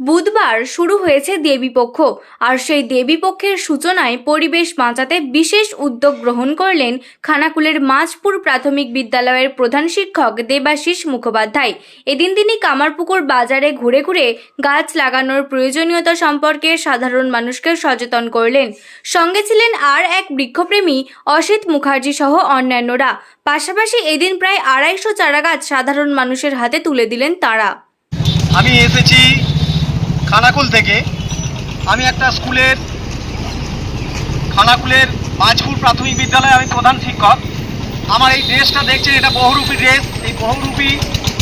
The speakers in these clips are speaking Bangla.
বুধবার শুরু হয়েছে দেবীপক্ষ আর সেই দেবীপক্ষের সূচনায় পরিবেশ বাঁচাতে বিশেষ উদ্যোগ গ্রহণ করলেন খানাকুলের মাঝপুর প্রাথমিক বিদ্যালয়ের প্রধান শিক্ষক দেবাশিস মুখোপাধ্যায়। এদিন তিনি কামারপুকুর বাজারে ঘুরে ঘুরে গাছ লাগানোর প্রয়োজনীয়তা সম্পর্কে সাধারণ মানুষকে সচেতন করলেন। সঙ্গে ছিলেন আর এক বৃক্ষপ্রেমী অসিত মুখার্জি সহ অন্যান্যরা। পাশাপাশি এদিন প্রায় আড়াইশো চারাগাছ সাধারণ মানুষের হাতে তুলে দিলেন তাঁরা। আমি খানাকুল থেকে আমি একটা স্কুলের খানাকুলের মাঝপুর প্রাথমিক বিদ্যালয়ে আমি প্রধান শিক্ষক। আমার এই ড্রেসটা দেখছেন, এটা বহুরূপী ড্রেস। এই বহুরূপী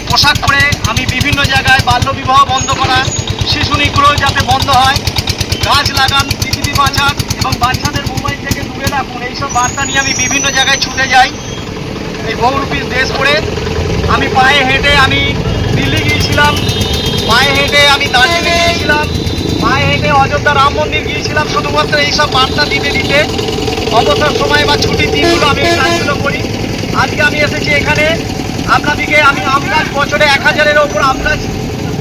পোশাক পরে আমি বিভিন্ন জায়গায় বাল্যবিবাহ বন্ধ করা, শিশু নিগ্রহ যাতে বন্ধ হয়, গাছ লাগান, পৃথিবী বাঁচান এবং বাচ্চাদের মোবাইল থেকে দূরে রাখুন, এইসব বার্তা নিয়ে আমি বিভিন্ন জায়গায় ছুটে যাই। এই বহুরূপী ড্রেস পরে আমি পায়ে হেঁটে আমি দিল্লি গিয়েছিলাম। হেঁটে আমি দার্জিলিং গিয়েছিলাম। পায়ে হেঁটে অযোধ্যা রাম মন্দির গিয়েছিলাম। শুধুমাত্র এইসব বার্তা দিতে দিতে অবসর সময় বা ছুটির দিনগুলো আমি কাজগুলো করি। আজকে আমি এসেছি এখানে। আপনাদিকে আমি আম গাছ বছরে এক হাজারের ওপর আম গাছ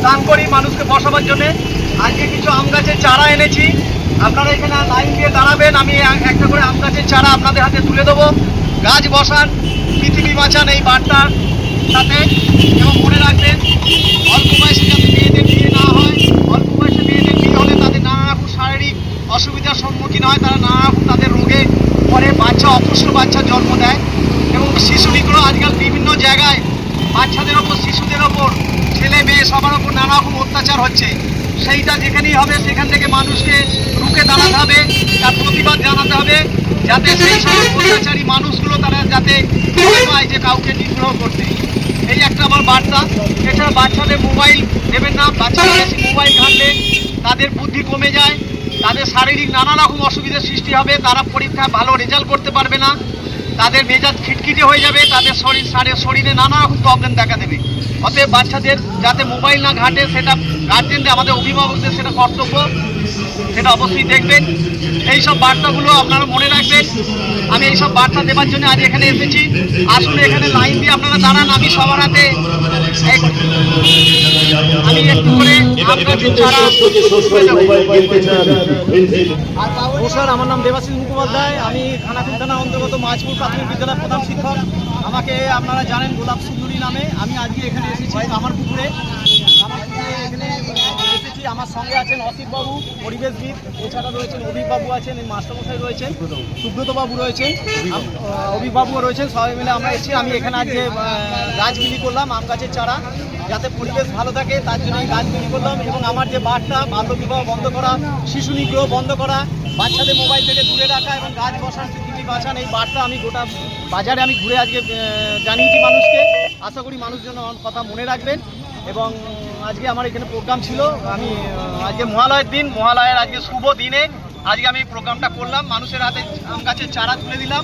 দান করি মানুষকে বসাবার জন্যে। আজকে কিছু আম গাছের চারা এনেছি। আপনারা এখানে লাইন দিয়ে দাঁড়াবেন। আমি একটা করে আম গাছের চারা আপনাদের হাতে তুলে দেবো। গাছ বসান, পৃথিবী বাঁচান এই বার্তার সাথে এবং মনে রাখবেন অল্প বয়সে যাতে মেয়েদের বিয়ে না হয় অল্প বয়সে মেয়েদের বিয়ে হলে তাদের নানা রকম শারীরিক অসুবিধার সম্মুখীন হয় তারা নানা রকম তাদের রোগে পরে বাচ্চা অপুষ্ট বাচ্চা জন্ম দেয় এবং শিশু নিগ্রহ আজকাল বিভিন্ন জায়গায় বাচ্চাদের ওপর, শিশুদের ওপর, ছেলে মেয়ে সবার ওপর নানা রকম অত্যাচার হচ্ছে। সেইটা যেখানেই হবে, সেখান থেকে মানুষকে রুখে দাঁড়াতে হবে, তার প্রতিবাদ জানাতে হবে, যাতে সেই সব অত্যাচারী মানুষগুলো তারা যাতে পায় যে কাউকে নিগ্রহ করতে। এই একটা আমার বার্তা। এছাড়া বাচ্চাদের মোবাইল দেবেন না। বাচ্চারা বেশি মোবাইল ঘাটলে তাদের বুদ্ধি কমে যায়, তাদের শারীরিক নানা রকম অসুবিধার সৃষ্টি হবে, তারা পরীক্ষায় ভালো রেজাল্ট করতে পারবে না। তাদের মেজাজ খিটখিটে হয়ে যাবে তাদের শরীর সারে- শরীরে নানা রকম প্রবলেম দেখা দেবে। অতএব বাচ্চাদের যাতে মোবাইল না ঘাটে সেটা গার্জেনদের আমাদের অভিভাবকদের সেটা কর্তব্য। সেটা অবশ্যই দেখবেন। এই সব বার্তাগুলো আপনারা মনে রাখবেন। আমি এই সব বার্তা দেওয়ার জন্য আজ এখানে এসেছি। আসুন এখানে লাইন দিয়ে আপনারা দাঁড়ান। আমি সবার হাতে আমি একটু করে আমার নাম দেবাশিস মুখোপাধ্যায়। আমি খানাকুল থানা অন্তর্গত মাঝপুর প্রাথমিক বিদ্যালয়ের প্রধান শিক্ষক। আমাকে আপনারা জানেন গোলাপ সুন্দরী নামে। আমি আজকে এখানে এসেছি আমার পুকুরে। আমার এখানে এসেছি। আমার সঙ্গে আছেন অসিত বাবু পরিবেশবিদ। এছাড়া রয়েছেন অভিক বাবু আছেন মাস্টারমশাই রয়েছেন সুব্রত বাবু রয়েছেন আম- আহ, রয়েছেন। সবাই মিলে আমরা এসেছি। আমি এখানে আজকে গাছ বিলি করলাম আম গাছের চারা যাতে পরিবেশ ভালো থাকে। তার জন্য এই গাছ বিলি করলাম এবং আমার যে বার্তা বাল্যবিবাহ বন্ধ করা শিশু নিগ্রহ বন্ধ করা বাচ্চাদের রাখা এবং গাছ বসান পৃথিবী বাঁচান এই বার্তা আমি গোটা বাজারে আমি ঘুরে আজকে জানিয়েছি মানুষকে। আশা করি মানুষজন কথা মনে রাখবেন। এবং আজকে আমার এখানে প্রোগ্রাম ছিল, আমি আজকে মহালয়ের দিন, মহালয়ের আজকে শুভ দিনে আজকে আমি প্রোগ্রামটা করলাম। মানুষের হাতে আম গাছের চারা তুলে দিলাম,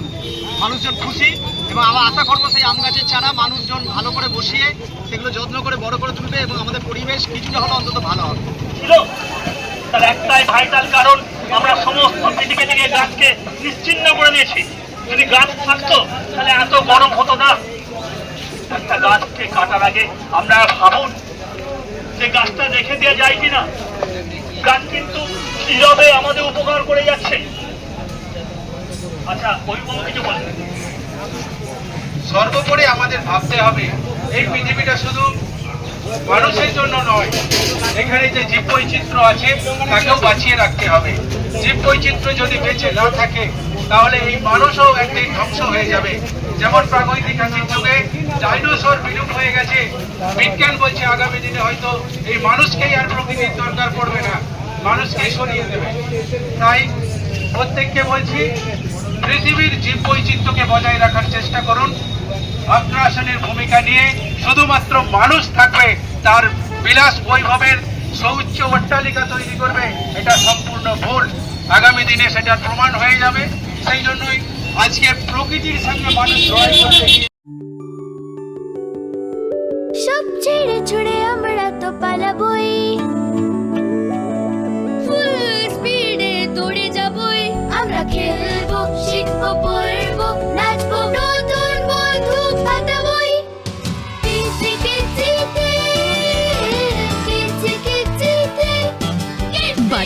মানুষজন খুশি। এবং আমার আশা করব সেই আম গাছের চারা মানুষজন ভালো করে বসিয়ে, সেগুলো যত্ন করে, বড় করে তুলবে এবং আমাদের পরিবেশ কিছুটা হলে অন্তত ভালো হবে। তার একটাই ভাইটাল কারণ, আমরা সমস্ত পৃথিবী থেকে গাছকে নিশ্চিন্ন করে দিয়েছি। যদি গাছ থাকতো, তাহলে এত গরম হতো না। একটা গাছকে কাটার আগে আমরা ভাবুন, যে গাছটা রেখে দেওয়া যায় কিনা? গাছ কিন্তু নীরবে আমাদের উপকার করে যাচ্ছে? আচ্ছা অভিভাবক কিছু বলেন। সর্বোপরি আমাদের ভাবতে হবে, এই পৃথিবীটা শুধু মানুষের জন্য নয়। এখানে যে জীব বৈচিত্র্য আছে, তাকেও বাঁচিয়ে রাখতে হবে। জীব বৈচিত্র্য যদি বেঁচে না থাকে, তাহলে এই মানুষও একদিন ধ্বংস হয়ে যাবে। যেমন প্রাগৈতিহাসিক যুগে ডাইনোসর বিলুপ হয়ে গেছে। বিজ্ঞান বলছে আগামী দিনে হয়তো এই মানুষকেই আর প্রকৃতির দরকার পড়বে না। মানুষকেই সরিয়ে দেবে। তাই প্রত্যেককে বলছি, পৃথিবীর জীব বৈচিত্র্যকে বজায় রাখার চেষ্টা করুন। অগ্রাসনের ভূমিকা নিয়ে শুধুমাত্র মানুষ থাকবে, তার বিলাস বৈভবের সৌচ্চ অট্টালিকা তৈরি করবে, এটা সম্পূর্ণ ভুল। আগামী দিনে সেটা প্রমাণ হয়ে যাবে। সেই জন্যই আজকে প্রকৃতির সঙ্গে মানুষ লড়াই করতে সব ছেড়ে ছুড়ে আমরা তো পালাবই।